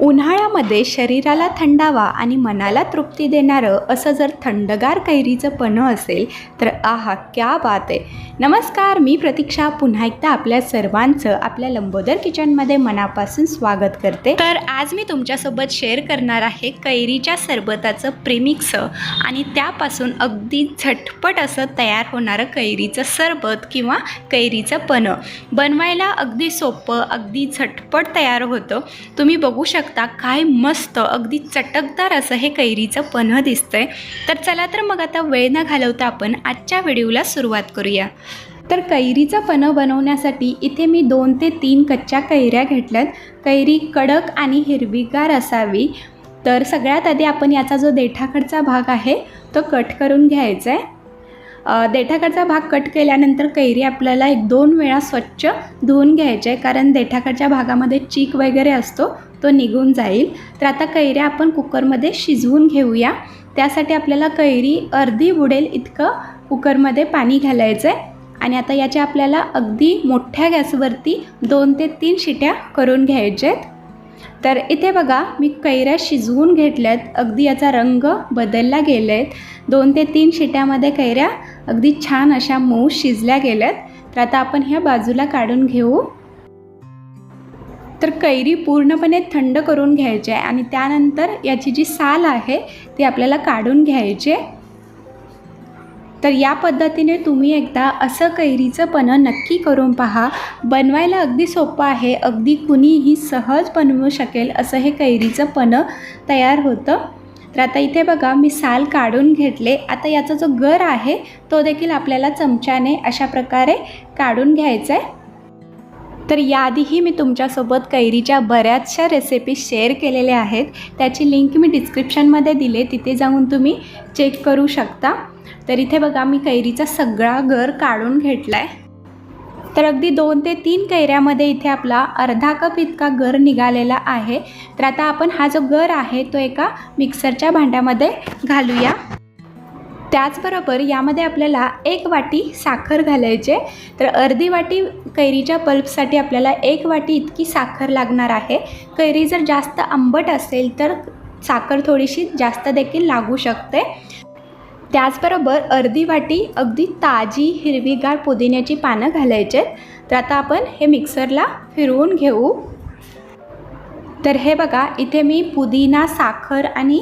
उन्हाळ्यामध्ये शरीराला थंडावा आणि मनाला तृप्ती देणारं असं जर थंडगार कैरीचं पणं असेल तर आहा क्या बात आहे. नमस्कार मी प्रतीक्षा. पुन्हा एकदा आपल्या सर्वांचं आपल्या लंबोदर किचनमध्ये मनापासून स्वागत करते. तर आज मी तुमच्यासोबत शेअर करणार आहे कैरीच्या सरबताचं प्रेमिक्स आणि त्यापासून अगदी झटपट असं तयार होणारं कैरीचं सरबत किंवा कैरीचं पणं. बनवायला अगदी सोपं अगदी झटपट तयार होतं. तुम्ही बघू शकता काय मस्त. अगदी चटकदार असं हे कैरीचं पन्हं दिसतंय. तर चला तर मग आता वेळ न घालवता आपण आजच्या व्हिडिओला सुरुवात करूया. तर कैरीचं पनं बनवण्यासाठी इथे मी दोन ते तीन कच्च्या कैऱ्या घेतल्यात. कैरी कडक आणि हिरवीगार असावी. तर सगळ्यात आधी आपण याचा जो देठाकडचा भाग आहे तो कट करून घ्यायचा आहे. देठाकडचा भाग कट केल्यानंतर कैरी आपल्याला एक दोन वेळा स्वच्छ धुवून घ्यायचे आहे. कारण देठाकडच्या भागामध्ये चीक वगैरे असतो तो निघून जाईल. तर आता कैऱ्या आपण कुकरमध्ये शिजवून घेऊया. त्यासाठी आपल्याला कैरी अर्धी बुडेल इतकं कुकरमध्ये पाणी घालायचं आहे. आणि आता याच्या आपल्याला अगदी मोठ्या गॅसवरती दोन ते तीन शिट्या करून घ्यायच्या आहेत. तर इथे बघा मी कैऱ्या शिजवून घेतल्यात. अगदी याचा रंग बदलला गेले आहेत दोन ते तीन शिट्यामध्ये कैऱ्या अगदी छान अशा मऊ शिजल्या गेल्यात. तर आता आपण ह्या बाजूला काढून घेऊ. तर कैरी पूर्णपणे थंड करून घ्यायची आहे आणि त्यानंतर याची जी साल आहे ती आपल्याला काढून घ्यायची आहे. तर या पद्धतीने तुम्ही एकदा असं कैरीचं पन्हं नक्की करून पहा. बनवायला अगदी सोपं आहे. अगदी कुणीही सहज बनवू शकेल असं हे कैरीचं पन्हं तयार होतं. तर आता इथे बघा मी साल काढून घेतले. आता याचा जो गर आहे तो देखील आपल्याला चमच्याने अशा प्रकारे काढून घ्यायचा आहे तर याआधीही मी तुमच्यासोबत कैरीच्या बऱ्याचशा रेसिपी शेअर केलेल्या आहेत. त्याची लिंक मी डिस्क्रिप्शनमध्ये दिले. तिथे जाऊन तुम्ही चेक करू शकता. तर इथे बघा मी कैरीचा सगळा गर काढून घेतला आहे तर अगदी दोन ते तीन कैऱ्यामध्ये इथे आपला अर्धा कप इतका गर निघालेला आहे. तर आता आपण हा जो गर आहे तो एका मिक्सरच्या भांड्यामध्ये घालूया. त्याचबरोबर यामध्ये आपल्याला एक वाटी साखर घालायचे तर अर्धी वाटी कैरीच्या पल्पसाठी आपल्याला एक वाटी इतकी साखर लागणार आहे. कैरी जर जास्त आंबट असेल तर साखर थोडीशी जास्त देखील लागू शकते. त्याचबरोबर अर्धी वाटी अगदी ताजी हिरवीगार पुदिन्याची पानं घालायचे तर आता आपण हे मिक्सरला फिरवून घेऊ. तर हे बघा इथे मी पुदिना साखर आणि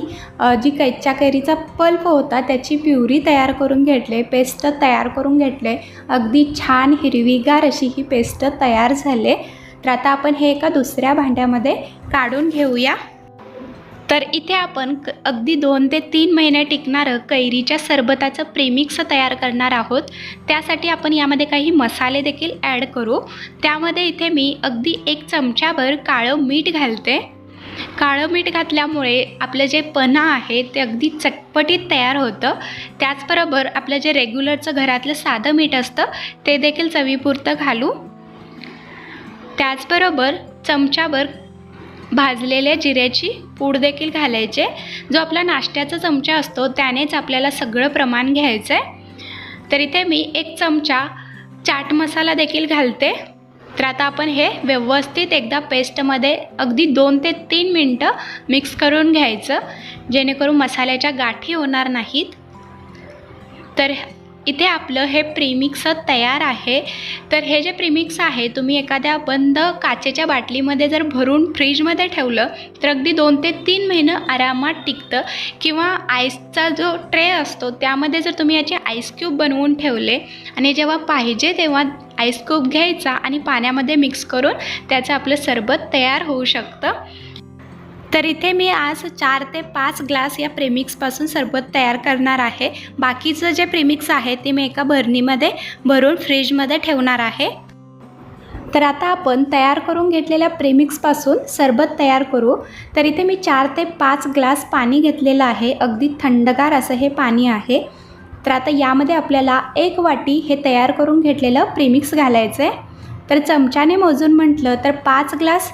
जी कैच्या कैरीचा पल्प होता त्याची प्युरी तयार करून घेतले पेस्ट तयार करून घेतले. अगदी छान हिरवीगार अशी ही पेस्ट तयार झाले. तर आता आपण हे एका दुसऱ्या भांड्यामध्ये काढून घेऊया. तर इथे आपण क अगदी दोन ते तीन महिने टिकणारं कैरीच्या सरबताचं प्रेमिक्स तयार करणार आहोत. त्यासाठी आपण यामध्ये काही मसाले देखील ॲड करू. त्यामध्ये इथे मी अगदी एक चमच्याभर काळं मीठ घालते. काळं मीठ घातल्यामुळे आपलं जे पन्हा आहे ते अगदी चटपटीत तयार होतं. त्याचबरोबर आपलं जे रेग्युलरचं घरातलं साधं मीठ असतं ते देखील चवीपुरतं घालू. त्याचबरोबर चमच्याभर भाजलेल्या जिऱ्याची पूड देखील घालायचे. जो आपला नाश्त्याचा चमचा असतो त्यानेच आपल्याला सगळं प्रमाण घ्यायचं आहे तर इथे मी एक चमचा चाट मसाला देखील घालते. तर आता आपण हे व्यवस्थित एकदा पेस्टमध्ये अगदी दोन ते तीन मिनटं मिक्स करून घ्यायचं. जेणेकरून मसाल्याच्या गाठी होणार नाहीत. तर इथे आपलं हे प्रीमिक्स तयार आहे. तर हे जे प्रीमिक्स आहे तुम्ही एखाद्या बंद काचेच्या बाटलीमध्ये जर भरून फ्रीजमध्ये ठेवलं तर अगदी दोन ते तीन महिनं आरामात टिकतं. किंवा आईसचा जो ट्रे असतो त्यामध्ये जर तुम्ही याचे आईस क्यूब बनवून ठेवले आणि जेव्हा पाहिजे तेव्हा आईस क्यूब घ्यायचा आणि पाण्यामध्ये मिक्स करून त्याचं आपलं सरबत तयार होऊ शकतं. तर इथे मी आज चार ते पाच ग्लास या प्रेमिक्सपासून सरबत तयार करणार आहे. बाकीचं जे प्रेमिक्स आहे ते मी एका भरणीमध्ये भरून फ्रीजमध्ये ठेवणार आहे. तर आता आपण तयार करून घेतलेल्या प्रेमिक्सपासून सरबत तयार करू. तर इथे मी चार ते पाच ग्लास पाणी घेतलेलं आहे. अगदी थंडगार असं हे पाणी आहे. तर आता यामध्ये आपल्याला एक वाटी हे तयार करून घेतलेलं प्रेमिक्स घालायचं आहे तर चमच्याने मोजून म्हटलं तर पाच ग्लास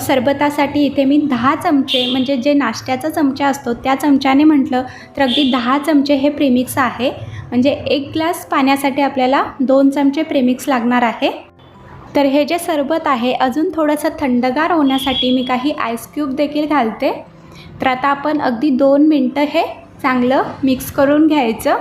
सरबतासाठी इथे मी दहा चमचे म्हणजे जे नाश्त्याचा चमचा असतो त्या चमच्याने म्हटलं तर अगदी दहा चमचे हे प्रेमिक्स आहे. म्हणजे एक ग्लास पाण्यासाठी आपल्याला दोन चमचे प्रेमिक्स लागणार आहे. तर हे जे सरबत आहे अजून थोडंसं थंडगार होण्यासाठी मी काही आईसक्यूब देखील घालते. तर आता आपण अगदी दोन मिनटं हे चांगलं मिक्स करून घ्यायचं.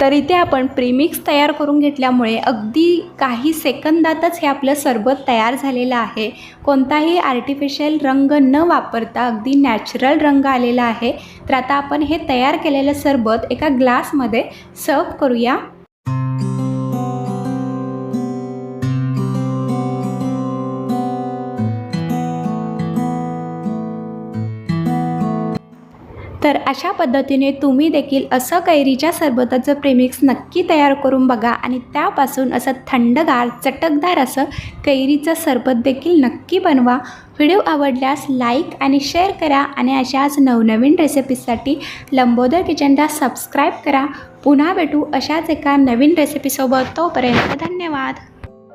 तर इथे आपण प्रीमिक्स तयार करून घेतल्यामुळे अगदी काही सेकंदातच हे आपलं सरबत तयार झालेलं आहे. कोणताही आर्टिफिशियल रंग न वापरता अगदी नॅचरल रंग आलेला आहे. तर आता आपण हे तयार केलेलं सरबत एका ग्लासमध्ये सर्व करूया. तर अशा पद्धतीने तुम्ही देखील असं कैरीच्या सरबताचं प्रेमिक्स नक्की तयार करून बघा आणि त्यापासून असं थंडगार चटकदार असं कैरीचं सरबत देखील नक्की बनवा. व्हिडिओ आवडल्यास लाईक आणि शेअर करा आणि अशाच नवनवीन रेसिपीजसाठी लंबोदर किचनला सबस्क्राईब करा. पुन्हा भेटू अशाच एका नवीन रेसिपीसोबत तोपर्यंत धन्यवाद.